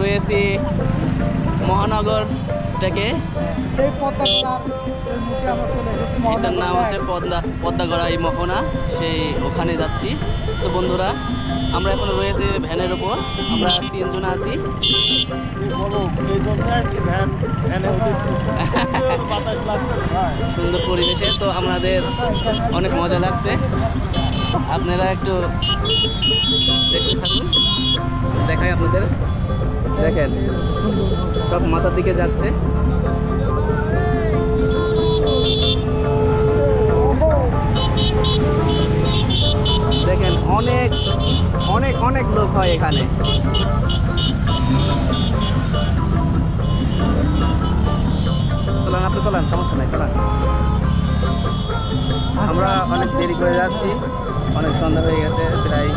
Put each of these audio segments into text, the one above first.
রয়েছি মহানগর থেকে। সেই পদ্মার যে মুখে আমরা চলে এসেছি এটার নাম হচ্ছে পদ্মা পদ্মাগড়া এই মোহনা। সেই ওখানে যাচ্ছি। তো বন্ধুরা আমরা এখন রয়েছে ভ্যানের ওপর আমরা তিনজন আছি। সুন্দর পরিবেশে। তো আমাদের অনেক মজা লাগছে। আপনারা একটু দেখতে থাকুন। দেখাই আপনাদের। দেখেন, সব মাথার দিকে যাচ্ছে। দেখেন, অনেক অনেক অনেক লোক হয় এখানে। চলেন আপনি চলেন, সমস্যা নাই, চলেন। আমরা অনেক দেরি করে যাচ্ছি, অনেক সন্ধ্যা হয়ে গেছে, প্রায়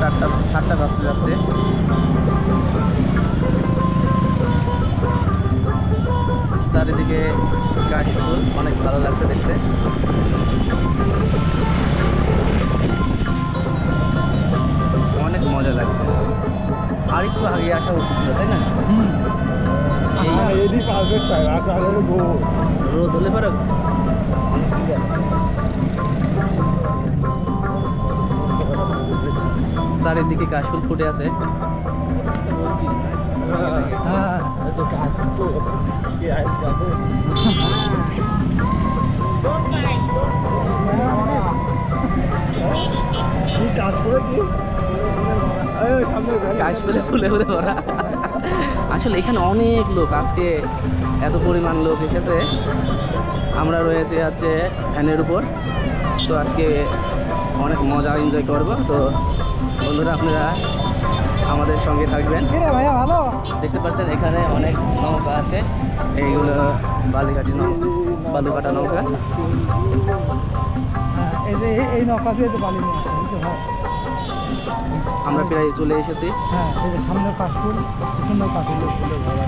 সাতটা আটটা সাতটা বাজতে যাচ্ছে। চারিদিকে গাছ ফুল অনেক ভালো লাগছে দেখতে। অনেক মজা লাগছে। আর একটু আগে আসা উচিত ছিল তাই না? রোদ হলে পারো চারিদিকে কাশফুল ফুটে আছে। কাশফুলে ফুলে ফুলে ভরা। আসলে এখানে অনেক লোক আজকে এত পরিমাণ লোক এসেছে। আমরা রয়েছে হচ্ছে ফ্যানের উপর। তো আজকে অনেক মজা এনজয় করব। তো বন্ধুরা আপনারা আমাদের সঙ্গে থাকবেন। ভালো? দেখতে পাচ্ছেন এখানে অনেক নৌকা আছে। এইগুলো বালিঘাটি নৌকা বালুকাটা নৌকা। হ্যাঁ, এই যে এই- নৌকা দিয়ে তো বালি নিয়ে আমরা প্রায় চলে এসেছি। হ্যাঁ এই যে সামনে কাশফুল কাশফুল ভরা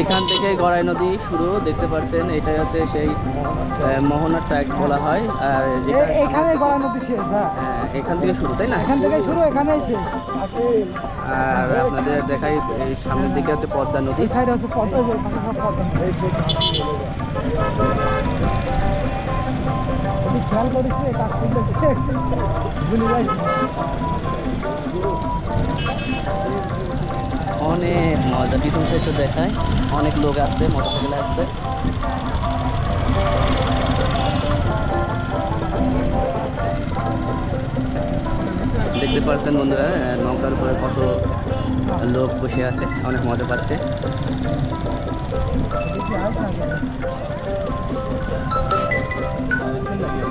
এখান থেকে গড়াই নদী শুরু দেখতে পাচ্ছেন এটাই হচ্ছে সেই আহ, মোহনার ট্র্যাক বলা হয় আর এখানে গড়া নদী শেষ হ্যাঁ। হ্যাঁ, এখান থেকে শুরু তাই না? এখান থেকে শুরু এখানেই শেষ। আর আপনাদের দেখাই এই সামনের দিকে হচ্ছে পদ্মা নদী। এই সাইডে হচ্ছে পদ্মা খেয়াল করিস কাশফুল দেখে ভুলে যাই অনেক মজা, পিছন সাইডটা দেখায়। অনেক লোক আসছে, মোটরসাইকেলে আসছে। দেখতে পাচ্ছেন বন্ধুরা নৌকার উপরে কত লোক বসে আছে, অনেক মজা পাচ্ছে।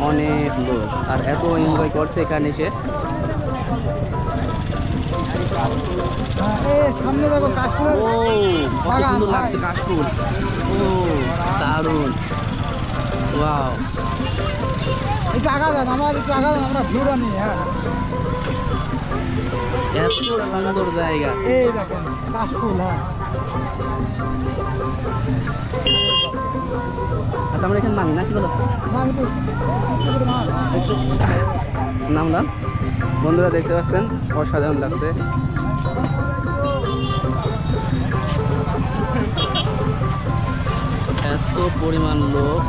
অনেক লোক আর এত এনজয় করছে এখানে এসে। সামনে দেখো কাশফুলের ও কত সুন্দর লাগছে কাশফুল। ও দারুণ। ওয়াও। একটু আগা দেন আমার একটু আগা দেন আমরা ভিউটা নিই হ্যাঁ। এত সুন্দর জায়গা। এই দেখেন কাশফুল হ্যাঁ। আচ্ছা আমরা এখানে না, কি বলো। নামলাম বন্ধুরা দেখতে পাচ্ছেন, অসাধারণ লাগছে। এত পরিমাণ লোক।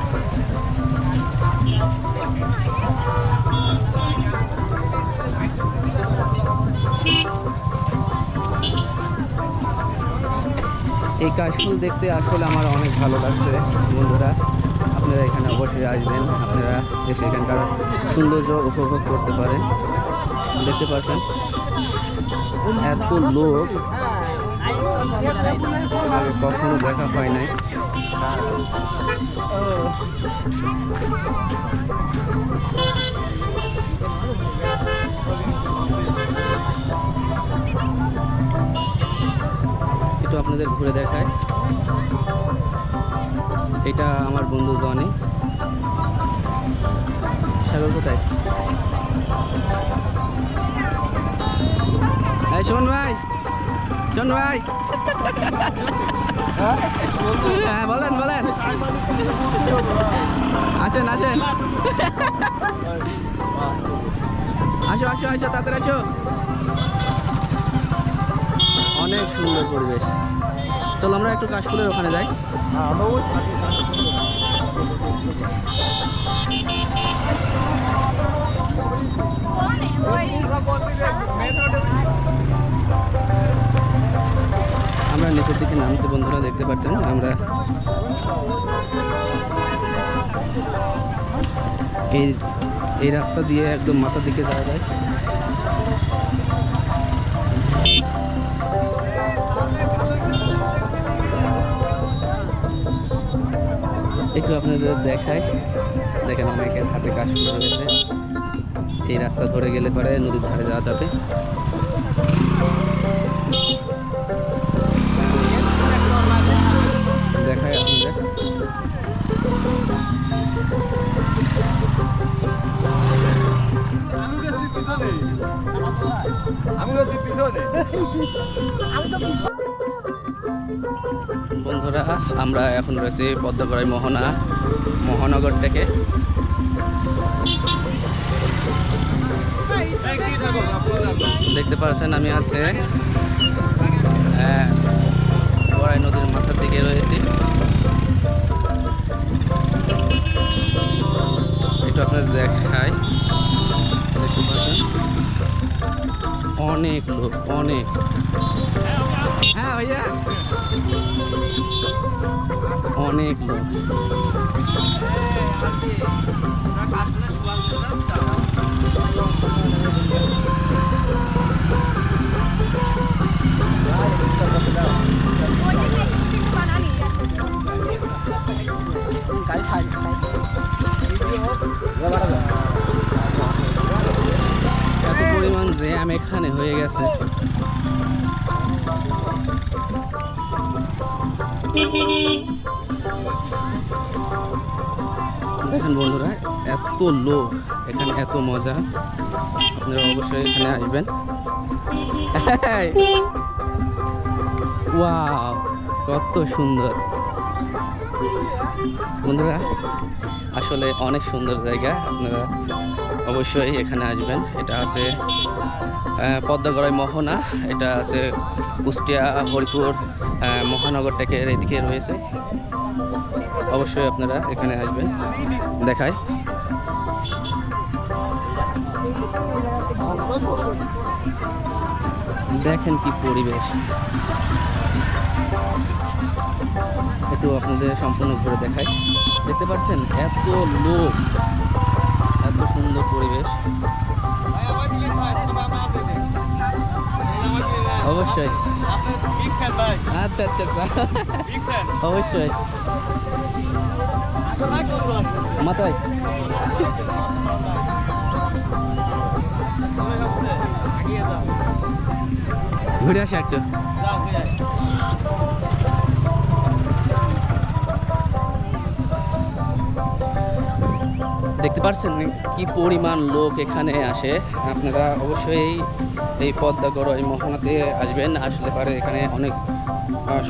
এই কাশফুল দেখতে আসলে আমার অনেক ভালো লাগছে, বন্ধুরা। আপনারা এখানে অবশ্যই আসবেন। আপনারা এসে এখানকার সৌন্দর্য উপভোগ করতে পারেন। দেখতে পাচ্ছেন, এত লোক কখনো দেখা হয় নাই। একটু আপনাদের ঘুরে দেখায়। এটা আমার বন্ধু জনি। সাগর কোথায়? এই শোন ভাই শোন ভাই। হ্যাঁ বলেন বলেন। আসেন আসেন। আসো আসো আসো, তাড়াতাড়ি আসো। অনেক সুন্দর পরিবেশ। চলো, আমরা একটু কাশফুলের ওখানে যাই। আমরা নিচের দিকে নামছি, বন্ধুরা, দেখতে পাচ্ছেন? আমরা এই এই রাস্তা দিয়ে একদম মাথার দিকে যাওয়া যায়। একটু আপনাদের দেখাই। দেখেন অনেকের হাতে কাশ ফুল রয়েছে এই রাস্তা ধরে গেলে পরে নদীর ধারে যাওয়া যাবে। দেখাই আপনাদের। আমি তো পিছনে। বন্ধুরা, আমরা এখন রয়েছি পদ্মগড়াই মোহনা, মহানগর থেকে। দেখতে পাচ্ছেন, আমি আছে গড়াই নদীর মাথার দিকে রয়েছি। একটু আপনাদের দেখায় দেখতে পাচ্ছেন। অনেক লোক অনেক। হ্যাঁ ভাইয়া? অনেক লোক। গাড়ি সাইড পরিমাণ জ্যাম এখানে হয়ে গেছে। দেখেন বন্ধুরা, এত লোক, এখানে এত মজা। আপনারা অবশ্যই এখানে আসবেন। কত সুন্দর। বন্ধুরা, আসলে অনেক সুন্দর জায়গা। আপনারা অবশ্যই এখানে আসবেন। এটা আছে পদ্মাগড়াই মোহনা, এটা আছে কুষ্টিয়া, হরিপুর মহানগর টেকের এদিকে রয়েছে। অবশ্যই আপনারা এখানে আসবেন, দেখায়। দেখেন কি পরিবেশ। একটু আপনাদের সম্পূর্ণ ঘুরে দেখাই। দেখতে পাচ্ছেন, এত লোক। সুন্দর পরিবেশ। অবশ্যই। আচ্ছা আচ্ছা আচ্ছা। অবশ্যই। মাথায় ঘুরে আসি একটু। দেখতে পাচ্ছেন কি পরিমাণ লোক এখানে আসে? আপনারা অবশ্যই এই- পদ্মাগড় এই মোহনাতে আসবেন, আসলে পারে এখানে অনেক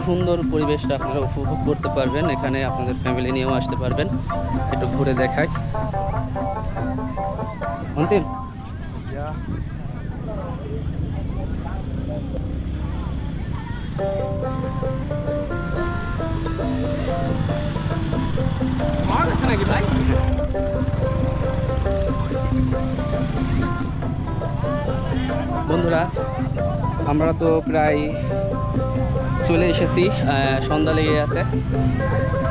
সুন্দর পরিবেশটা আপনারা উপভোগ করতে পারবেন। এখানে আপনাদের ফ্যামিলি নিয়েও আসতে পারবেন। একটু ঘুরে দেখাই। অন্তিম। মার বন্ধুরা, আমরা তো প্রায় চলে এসেছি সন্ধ্যা লেগে আছে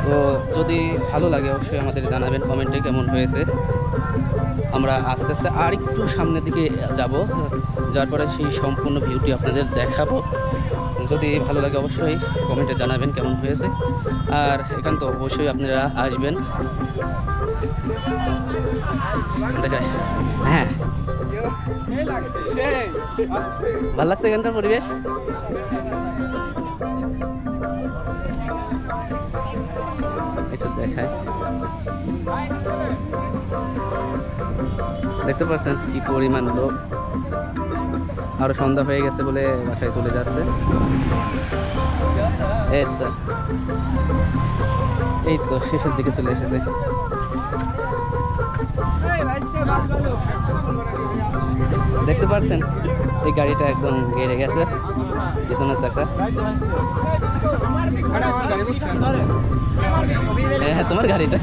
তো যদি ভালো লাগে অবশ্যই আমাদের জানাবেন কমেন্টে কেমন হয়েছে। আমরা আস্তে আস্তে আর একটু সামনের দিকে যাব, যার পরে সেই সম্পূর্ণ ভিউটি আপনাদের দেখাবো। যদি ভালো লাগে অবশ্যই কমেন্টে জানাবেন কেমন হয়েছে। আর এখান তো অবশ্যই আপনারা আসবেন। দেখায় হ্যাঁ। ভালো লাগছে এখানকার পরিবেশ? একটু দেখায় দেখতে পাচ্ছেন কি পরিমাণ লোক। আরও সন্ধ্যা হয়ে গেছে বলে বাসায় চলে যাচ্ছে। এই তো। এই তো, শেষের দিকে চলে এসেছে। দেখতে পাচ্ছেন এই গাড়িটা একদম গেড়ে গেছে। পিছনের চাকা। হ্যাঁ তোমার গাড়িটা?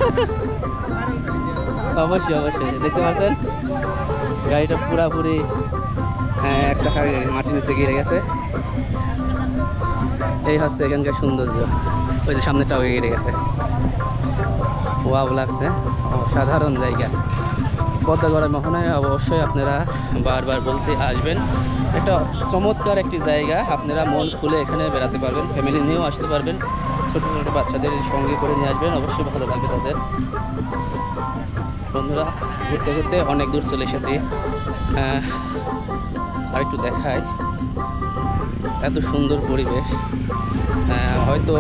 অবশ্যই অবশ্যই। দেখতে পাচ্ছেন? গাড়িটা পুরাপুরি হ্যাঁ এক চাকা মাটির নিচে গিয়ে গেছে। এই হচ্ছে এখানকার সৌন্দর্য। ওই যে সামনেটাও গিরে গেছে। ওয়াও লাগছে। অসাধারণ জায়গা। পদ্মাগড়ের মোহনায় অবশ্যই আপনারা বারবার বলছি আসবেন। একটা চমৎকার একটি জায়গা, আপনারা মন খুলে এখানে বেড়াতে পারবেন ফ্যামিলি নিয়েও আসতে পারবেন, ছোটো ছোটো বাচ্চাদের সঙ্গে করে নিয়ে আসবেন, অবশ্যই ভালো লাগবে তাদের। বন্ধুরা, ঘুরতে ঘুরতে অনেক দূর চলে এসেছি। আর একটু দেখাই। এত সুন্দর পরিবেশ। হয়তো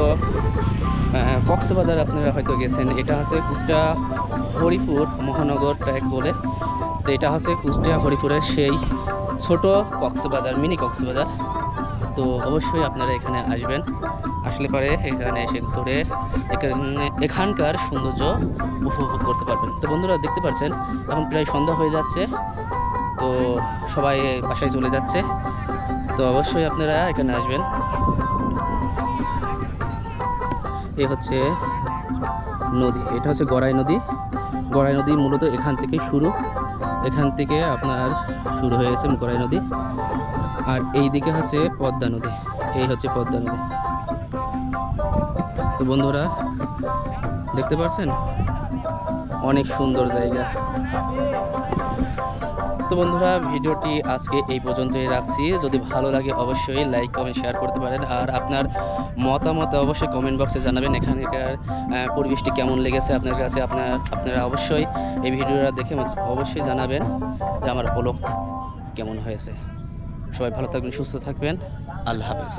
কক্সবাজার আপনারা হয়তো গেছেন। এটা হচ্ছে কুষ্টিয়া হরিপুর মহানগর ট্র্যাক বলে। তো এটা হচ্ছে কুষ্টিয়া হরিপুরের সেই ছোট কক্সবাজার, মিনি কক্সবাজার। তো অবশ্যই আপনারা এখানে আসবেন। আসলে পরে এখানে এসে ঘুরে এখানে এখানকার সৌন্দর্য উপভোগ করতে পারবেন। তো বন্ধুরা, দেখতে পাচ্ছেন, এখন প্রায় সন্ধ্যা হয়ে যাচ্ছে। তো সবাই বাসায় চলে যাচ্ছে। তো অবশ্যই আপনারা এখানে আসবেন। এই হচ্ছে নদী, এটা হচ্ছে গড়াই নদী। গড়াই নদী মূলত এখান থেকে শুরু। এখান থেকে আপনার শুরু হয়েছে গড়াই নদী। আর এই দিকে হচ্ছে পদ্মা নদী, এই হচ্ছে পদ্মা নদী। তো বন্ধুরা, দেখতে পাচ্ছেন অনেক সুন্দর জায়গা। তো বন্ধুরা, ভিডিওটি আজকে এই পর্যন্তই রাখছি। যদি ভালো লাগে অবশ্যই লাইক কমেন্ট শেয়ার করতে পারেন। আর আপনার মতামত অবশ্যই কমেন্ট বক্সে জানাবেন এখানকার পরিবেশটি কেমন লেগেছে আপনার কাছে। আপনার, আপনারা অবশ্যই এই ভিডিওটা দেখে অবশ্যই জানাবেন যে আমার ব্লগ কেমন হয়েছে। সবাই ভালো থাকবেন, সুস্থ থাকবেন। আল্লাহ হাফেজ।